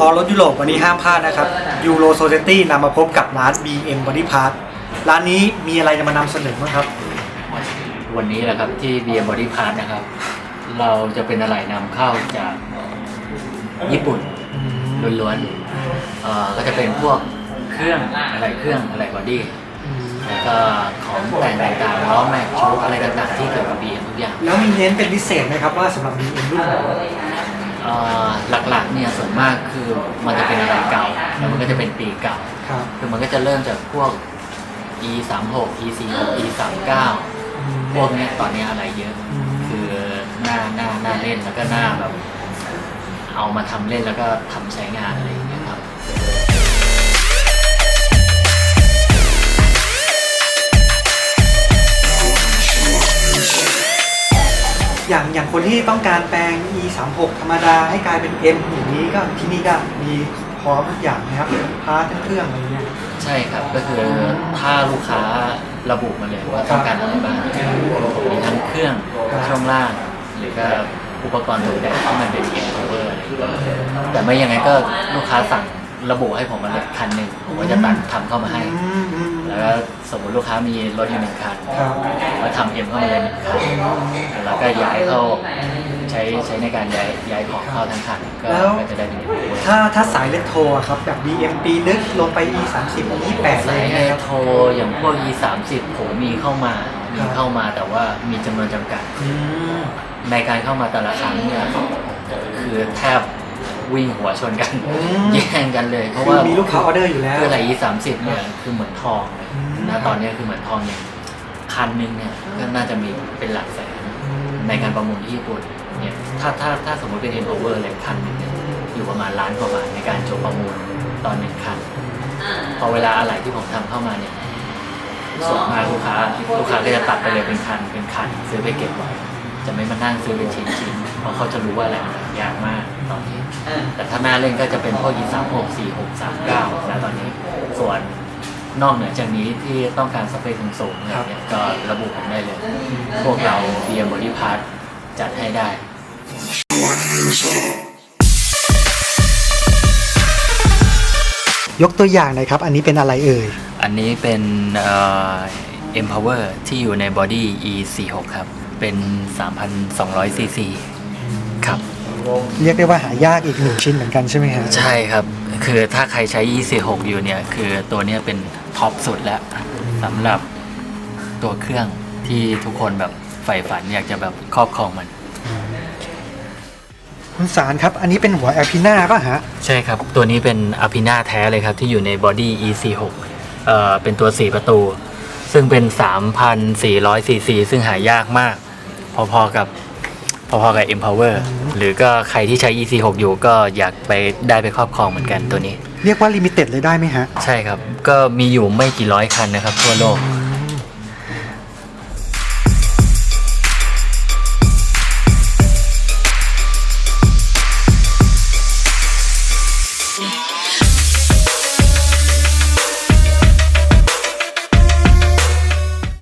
คอรถยุโรปวันนี้ห้ามพลาดนะครับ Euro Society นำมาพบกับร้าน BM Body Part ร้านนี้มีอะไรจะมานำเสนอบ้างครับ วันนี้แหละครับที่ BM Body Part นะครับ เราจะเป็นอะไหล่นำเข้าจากญี่ปุ่นล้วนๆเอ่อก็จะเป็นพวกเครื่องอะไรเครื่องอะไรบอดี้แล้วก็ของแต่งต่างๆล้อแม็กโชคอะไรต่างๆที่เกี่ยวกับ BM ทุกอย่าง แล้วมีเน้นเป็นพิเศษไหมครับว่าสำหรับ BM รุ่นไหนเอ่อ หลักๆเนี่ยส่วนมากคือมันจะเป็นอะไรเก่าแล้วมันก็จะเป็นปีเก่าครับคือมันก็จะเริ่มจากพวก e 3 6 e 4 6 e 3 9พวกเนี้ยตอนเนี้ยอะไรเยอะ คือหน้าหน้าหน้าเล่นแล้วก็หน้าแบบ เอามาทำเล่นแล้วก็ทำใช้งานอะไรอย่างเงี้ยครับ อย่างอย่างคนที่ต้องการแปลง e 3 6ธรรมดาให้กลายเป็น m อย่างนี้ก็ที่นี่ก็มีพร้อมทุกอย่างนะครับพาร์ทเครื่องอะไรเงี้ย ใช่ครับก็คือถ้าลูกค้าระบุมาเลยว่าต้องการอะไรบ้างมีทั้งเครื่องช่วงล่าง หรือก็อุปกรณ์ตกแต่งที่มันเป็น e power อะไรอย่างเงี้ยแต่ไม่ยังไงก็ลูกค้าสั่ง ระบุให้ผมมาเลยคันหนึ่งผมก็จะตัดทำเข้ามาให้ อืมอืมแล้วก็สมมติลูกค้ามีรถอยู่หนึ่งคันครับ ผมก็ทำเอ็มเข้ามาเลยหนึ่งคันแล้วก็ย้ายเข้าใช้ใช้ในการย้ายย้ายของเข้าทั้งคันก็ก็จะได้เป็น power ถ้าถ้าสายเลตโทรอะครับแบบ BM ปีลึกลงไป e 3 0 e 8อะไรสายเงี้ยครับ โทรอย่างพวก e 3 0ผมมีเข้ามามีเข้ามาแต่ว่ามีจำนวนจำกัด อืมในการเข้ามาแต่ละครั้งเนี่ยคือแทบ วิ่งหัวชนกันอืม แย่งกันเลย เพราะคือว่ามีลูกค้าออเดอร์อยู่แล้ว คืออะไร e 3 0เนี่ยคือเหมือนทองเลยอืมนะตอนนี้คือเหมือนทองอย่างคันหนึงเนี่ยก็น่าจะมีเป็นหลักแสนในการประมูลที่ญี่ปุ่นเนี่ยถ้าถ้าถ้าสมมติเป็น Empower เลยคันหนึงเนี่ยอยู่ประมาณล้านกว่าบาทในการจบประมูลตอนหนึ่งคันพอเวลาอะไรที่ผมทำเข้ามาเนี่ยส่วนมากลูกค้าลูกค้าก็จะตัดไปเลยเป็นคันเป็นคันซื้อไปเก็บไว้ จะไม่มานั่งซื้อเป็นชิ้นชิ้นๆเพราะเขาจะรู้ว่าอะไรมันยากมากตอนนี้แต่ถ้าหน้าเล่นก็จะเป็นพวก e 3 6 4 6 3 9แล้วตอนนี้ ส่วนนอกเหนือจากนี้ที่ต้องการสเปคสูงๆอะไรเนี่ยก็ระบุผมได้เลย พวกเรา BM Body Part จัดให้ได้ ยกตัวอย่างหน่อยครับ อันนี้เป็นอะไรเอ่ย อันนี้เป็นเอ่อ Empower ที่อยู่ใน Body E 4 6ครับ เป็น 3,200 cc ครับ เรียกได้ว่าหายากอีกหนึ่งชิ้นเหมือนกันใช่ไหมฮะใช่ครับ คือถ้าใครใช้ E 4 6 อยู่เนี่ย คือตัวเนี้ยเป็นท็อปสุดแล้วสำหรับตัวเครื่องที่ทุกคนแบบใฝ่ฝันอยากจะแบบครอบครองมัน คุณสารครับ อันนี้เป็นหัวแอลพิน่าป่ะฮะ ใช่ครับ ตัวนี้เป็นอ p ินาแท้เลยครับ ที่อยู่ใน Body E46 เอ่อเป็นตัว 4 ประตู ซึ่งเป็น 3,400 cc ซึ่งหายากมาก พอๆกับพอๆกับ Empower หรือก็ใครที่ใช้ EC6 อยู่ก็อยากไปได้ไปครอบครองเหมือนกันตัวนี้ เรียกว่าลิมิเต็ดเลยได้ไหมฮะ ใช่ครับ ก็มีอยู่ไม่กี่ร้อยคันนะครับ ทั่วโลก